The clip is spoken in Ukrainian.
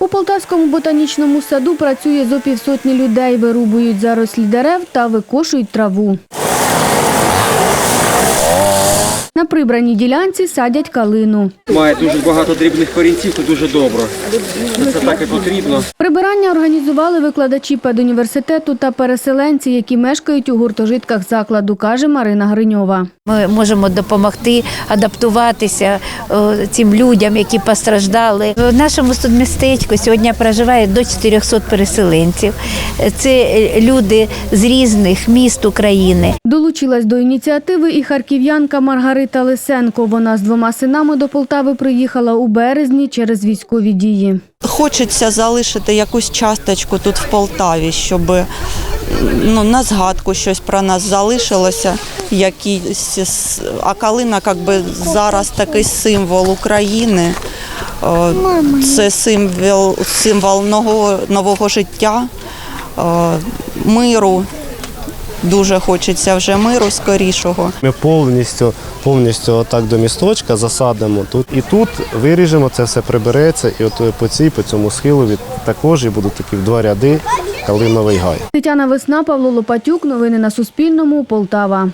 У Полтавському ботанічному саду працює зо півсотні людей, вирубують зарослі дерев та викошують траву. На прибраній ділянці садять калину. Має дуже багато дрібних корінців, це дуже добре. Це так і потрібно. Прибирання організували викладачі педуніверситету та переселенці, які мешкають у гуртожитках закладу, каже Марина Гриньова. Ми можемо допомогти адаптуватися е, цим людям, які постраждали. В нашому студмістечку сьогодні проживає до 400 переселенців. Це е, люди з різних міст України. Долучилась до ініціативи і харків'янка Маргарита Лисенко. Вона з двома синами до Полтави приїхала у березні через військові дії. Хочеться залишити якусь часточку тут в Полтаві, щоб ну, на згадку щось про нас залишилося. Якісь, а калина якби, зараз такий символ України. Це символ, символ нового, нового життя, миру. Дуже хочеться вже миру скорішого. Ми повністю, повністю отак до місточка засадимо тут. І тут виріжемо, це все прибереться, і от по цій, по цьому схилу також і будуть такі в два ряди калиновий гай. Тетяна Весна, Павло Лопатюк. Новини на Суспільному. Полтава.